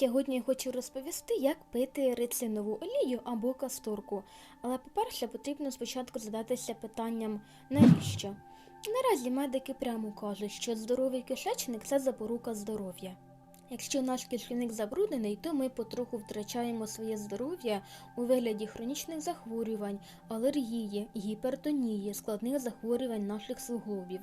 Сьогодні я хочу розповісти, як пити рицинову олію або касторку. Але, по-перше, потрібно спочатку задатися питанням навіщо. Наразі медики прямо кажуть, що здоровий кишечник це запорука здоров'я. Якщо наш кишківник забруднений, то ми потроху втрачаємо своє здоров'я у вигляді хронічних захворювань, алергії, гіпертонії, складних захворювань наших суглобів.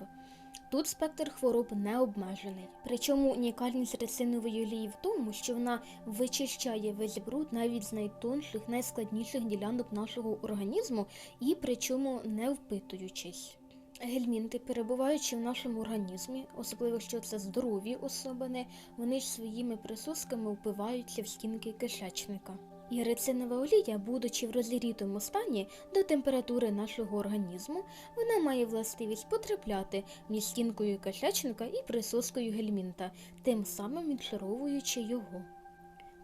Тут спектр хвороб не обмежений. Причому унікальність рецинової олії в тому, що вона вичищає весь бруд навіть з найтонших, найскладніших ділянок нашого організму і причому не впитуючись. Гельмінти, перебуваючи в нашому організмі, особливо що це здорові особини, вони ж своїми присосками впиваються в стінки кишечника. І рицинова олія, будучи в розігрітому стані до температури нашого організму, вона має властивість потрапляти між стінкою кишечника і присоскою гельмінта, тим самим відшаровуючи його.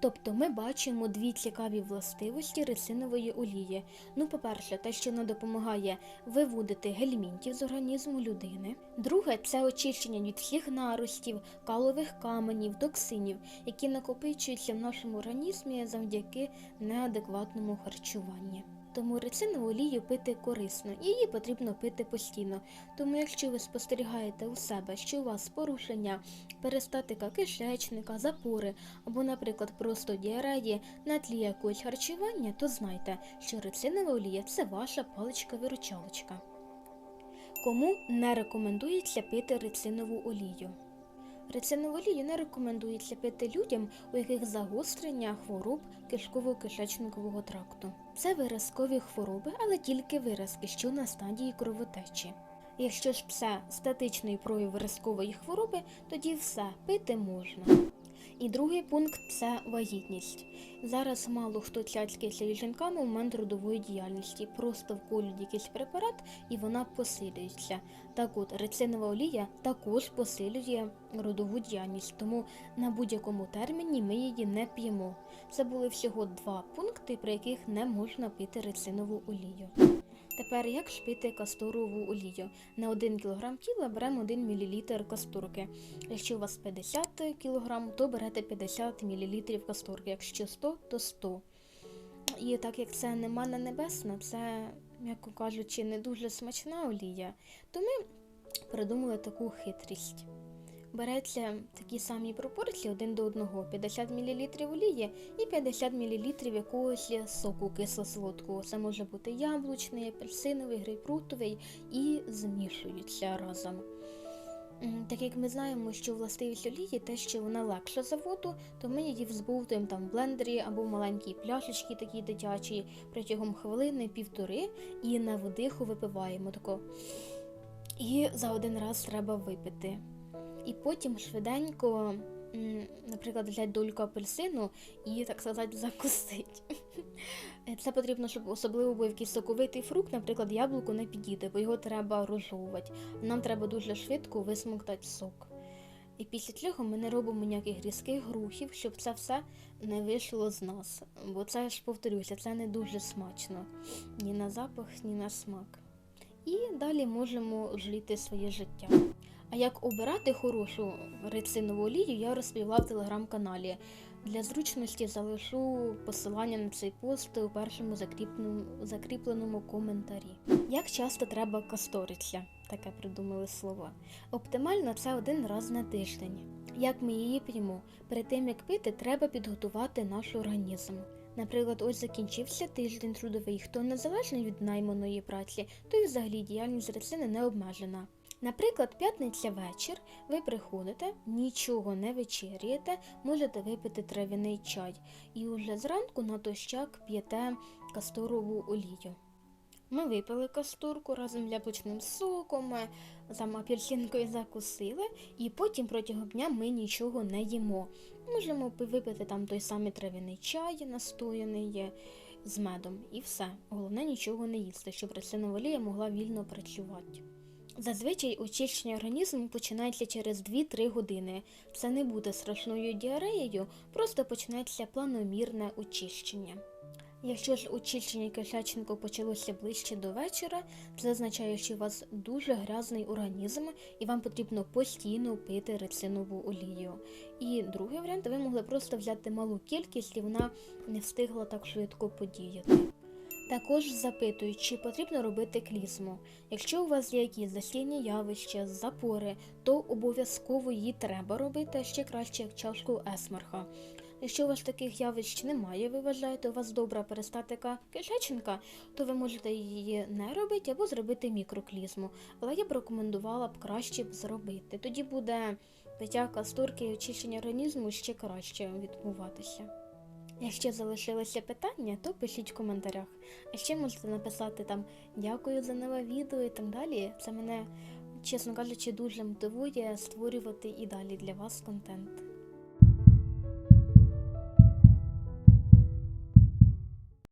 Тобто ми бачимо дві цікаві властивості рецинової олії. Ну, по-перше, те, що вона допомагає виводити гельмінтів з організму людини. Друге це очищення від всіх наростів, калових каменів, токсинів, які накопичуються в нашому організмі завдяки неадекватному харчуванню. Тому рацинову олію пити корисно, її потрібно пити постійно. Тому, якщо ви спостерігаєте у себе, що у вас порушення перистатика кишечника, запори або, наприклад, просто діареї на тлі якогось харчування, то знайте, що рецинова олія це ваша паличка-виручалочка. Кому не рекомендується пити рецинову олію? Рецинову олію не рекомендується пити людям, у яких загострення хвороб кишково-кишечникового тракту. Це виразкові хвороби, але тільки виразки, що на стадії кровотечі. Якщо ж це статичний прояв виразкової хвороби, тоді все пити можна. І другий пункт це вагітність. Зараз мало хто цяцькається із жінками в момент родової діяльності. Просто вколють якийсь препарат і вона посилюється. Так от рецинова олія також посилює родову діяльність, тому на будь-якому терміні ми її не п'ємо. Це були всього два пункти, при яких не можна пити рецинову олію. Тепер як ж пити касторову олію? На 1 кг тіла беремо 1 мл касторки. Якщо у вас 50 кг, то берете 50 мл касторки. Якщо 100, то 100. І так як це не манна небесна, це, м'яко кажучи, не дуже смачна олія, то ми придумали таку хитрість. Береться такі самі пропорції один до одного: 50 мл олії і 50 мл якогось соку кисло-солодкого. Це може бути яблучний, апельсиновий, грейпфрутовий і змішуються разом. Так як ми знаємо, що властивість олії те, що вона легша за воду, то ми її взбовтуємо там в блендері або в маленькій пляшечці такі дитячі протягом хвилини, півтори, і на водиху випиваємо тако. І за один раз треба випити. І потім швиденько, наприклад, взяти дольку апельсину і, так сказати, закусити. Це потрібно, щоб особливо був якийсь соковитий фрукт, наприклад, яблуко не підійде, бо його треба розжовувати. Нам треба дуже швидко висмоктати сок. І після цього ми не робимо ніяких різких рухів, щоб це все не вийшло з нас. Бо це ж повторюся, це не дуже смачно ні на запах, ні на смак. І далі можемо жити своє життя. А як обирати хорошу рецинову олію, я розповіла в телеграм-каналі. Для зручності залишу посилання на цей пост у першому закріпленому, коментарі. Як часто треба касториця? Таке придумали слова. Оптимально це один раз на тиждень. Як ми її п'ємо? Перед тим як пити, треба підготувати наш організм. Наприклад, ось закінчився тиждень трудовий. Хто незалежний від найманої праці, то й взагалі діяльність рецини не обмежена. Наприклад, п'ятниця вечір, ви приходите, нічого не вечеряєте, можете випити трав'яний чай і уже зранку на натощак п'єте касторову олію. Ми випили касторку разом з яблучним соком, е, там апельсинкою закусили, і потім протягом дня ми нічого не їмо. Можемо випити там той самий трав'яний чай, настояний е, з медом, і все. Головне нічого не їсти, щоб рослинова олія могла вільно працювати. Зазвичай очищення організму починається через 2-3 години. Це не буде страшною діареєю, просто почнеться планомірне очищення. Якщо ж очищення кишечнику почалося ближче до вечора, це означає, що у вас дуже грязний організм і вам потрібно постійно пити рицинову олію. І другий варіант, ви могли просто взяти малу кількість і вона не встигла так швидко подіяти. Також запитують, чи потрібно робити клізму. Якщо у вас є якісь заслінні явища, запори, то обов'язково її треба робити, ще краще як чашку есмарха. Якщо у вас таких явищ немає, ви вважаєте, у вас добра перистатика кишечника, то ви можете її не робити або зробити мікроклізму. Але я б рекомендувала б краще б зробити. Тоді буде пиття касторки і очищення організму ще краще відбуватися. Якщо залишилися питання, то пишіть в коментарях. А ще можете написати там дякую за нове відео і так далі. Це мене, чесно кажучи, дуже мотивує створювати і далі для вас контент.